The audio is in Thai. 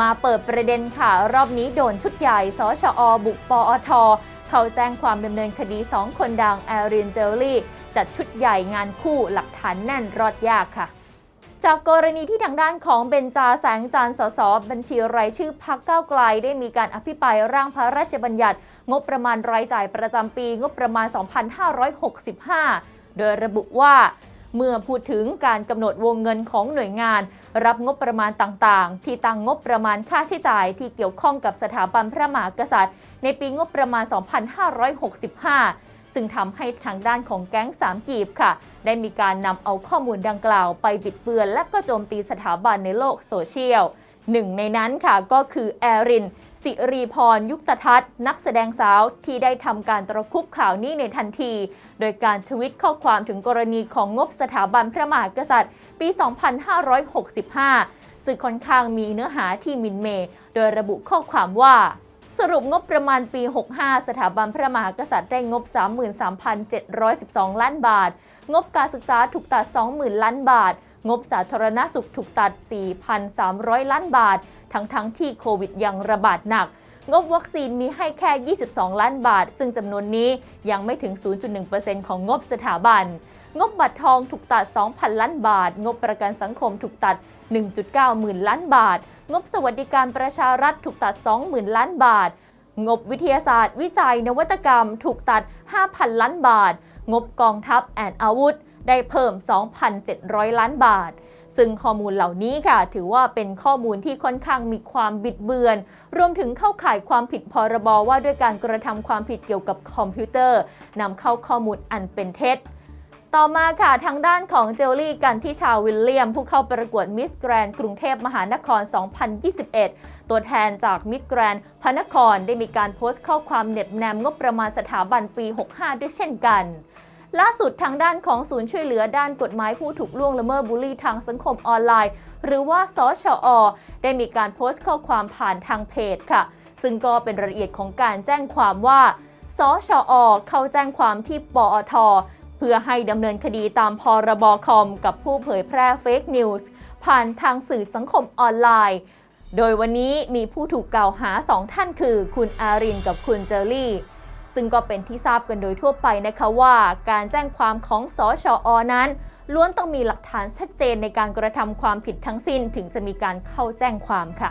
มาเปิดประเด็นค่ะ รอบนี้โดนชุดใหญ่สชอ บุกปอท เขาแจ้งความดำเนินคดี 2 คนดังแอรินเจลลี่ จัดชุดใหญ่งานคู่หลักฐานแน่นรอดยากค่ะ จากกรณีที่ทางด้านของเบนจาแสงจันทร์สสบัญชีรายชื่อพักเก้าวไกล ได้มีการอภิปรายร่างพระราชบัญญัติ งบประมาณรายจ่ายประจำปีงบประมาณ 2565 โดยระบุว่า เมื่อพูดถึงการกำหนดวงเงินของหน่วยงาน รับงบประมาณต่างๆ ที่ตั้งงบประมาณค่าใช้จ่ายที่เกี่ยวข้องกับสถาบันพระมหากษัตริย์ ในปีงบประมาณ 2565ซึ่งทำให้ทางด้านของแก๊งสามกีบค่ะ ได้มีการนำเอาข้อมูลดังกล่าวไปบิดเบือน และก็โจมตีสถาบันในโลกโซเชียล หนึ่งในนั้นค่ะก็คือแอรินสิริพรยุคตทัศน์นักแสดงสาวที่ได้ทำการตระคุบข่าวนี้ในทันที โดยการทวิตข้อความถึงกรณีของงบสถาบันพระมหากษัตริย์ ปี 2565 ซึ่งค่อนข้างมีเนื้อหาที่มินเม โดยระบุข้อความว่าสรุปงบประมาณปี 65 สถาบันพระมหากษัตริย์ได้งบ 33,712 ล้านบาท งบการศึกษาถูกตัด 20,000 ล้านบาท งบสาธารณสุขถูกตัด 4,300 ล้านบาท ทั้งทั้งๆที่โควิดยังระบาดหนัก งบวัคซีนมีให้แค่ 22 ล้านบาท ซึ่งจำนวนนี้ยังไม่ถึง 0.1%ของงบสถาบัน งบบัตรทองถูกตัด 2,000 ล้านบาท งบประกันสังคมถูกตัด 1.9 หมื่นล้านบาท งบสวัสดิการประชารัฐถูกตัด 20,000 ล้านบาทงบวิทยาศาสตร์ วิจัยนวัตกรรม ถูกตัด 5,000 ล้านบาท งบกองทัพแอนอาวุธ ได้เพิ่ม 2,700 ล้านบาท ซึ่งข้อมูลเหล่านี้ค่ะ ถือว่าเป็นข้อมูลที่ค่อนข้างมีความบิดเบือน รวมถึงเข้าข่ายความผิดพรบว่าด้วยการกระทำความผิดเกี่ยวกับคอมพิวเตอร์นำเข้าข้อมูลอันเป็นเท็จต่อมาค่ะทางด้านของเจลลี่กันที่ชาววิลเลียม ผู้เข้าประกวดมิสแกรนกรุงเทพมหานคร 2021 ตัวแทนจากมิสแกรนพระนครได้มีการโพสต์ข้อความเหน็บแนมงบประมาณสถาบันปี 65 ด้วยเช่นกัน ล่าสุดทางด้านของศูนย์ช่วยเหลือด้านกฎหมายผู้ถูกล่วงละเมิดบูลลี่ทางสังคมออนไลน์ หรือว่าสชอ ได้มีการโพสต์ข้อความผ่านทางเพจค่ะ ซึ่งก็เป็นรายละเอียดของการแจ้งความว่าสชอ เข้าแจ้งความที่ปอทเพื่อให้ดำเนินคดีตามพรบคอม กับผู้เผยแพร่เฟกนิวส์ผ่านทางสื่อสังคมออนไลน์ โดยวันนี้มีผู้ถูกกล่าวหา2ท่านคือ คุณอารินกับคุณเจอรี่ ซึ่งก็เป็นที่ทราบกันโดยทั่วไปนะคะว่า การแจ้งความของสชอนั้น ล้วนต้องมีหลักฐานชัดเจนในการกระทำความผิดทั้งสิ้นถึงจะมีการเข้าแจ้งความค่ะ